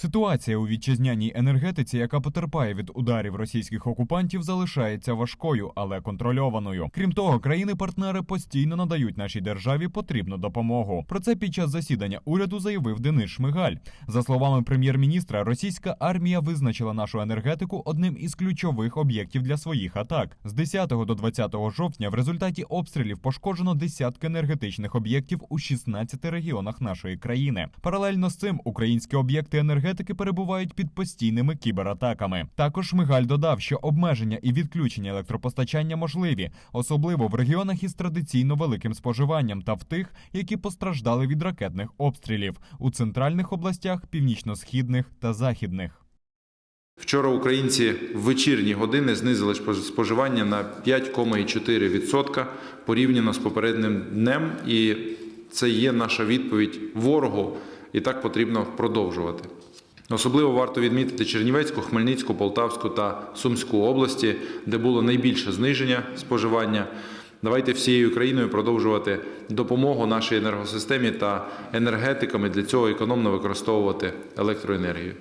Ситуація у вітчизняній енергетиці, яка потерпає від ударів російських окупантів, залишається важкою, але контрольованою. Крім того, країни-партнери постійно надають нашій державі потрібну допомогу. Про це під час засідання уряду заявив Денис Шмигаль. За словами прем'єр-міністра, російська армія визначила нашу енергетику одним із ключових об'єктів для своїх атак. З 10 до 20 жовтня в результаті обстрілів пошкоджено десятки енергетичних об'єктів у 16 регіонах нашої країни. Паралельно з цим українські об'єкти енергетики перебувають під постійними кібератаками. Також Шмигаль додав, що обмеження і відключення електропостачання можливі, особливо в регіонах із традиційно великим споживанням та в тих, які постраждали від ракетних обстрілів у центральних областях, північно-східних та західних. Вчора українці в вечірні години знизили споживання на 5,4% порівняно з попереднім днем, і це є наша відповідь ворогу, і так потрібно продовжувати. Особливо варто відмітити Чернівецьку, Хмельницьку, Полтавську та Сумську області, де було найбільше зниження споживання. Давайте всією країною продовжувати допомогу нашій енергосистемі та енергетикам і для цього економно використовувати електроенергію.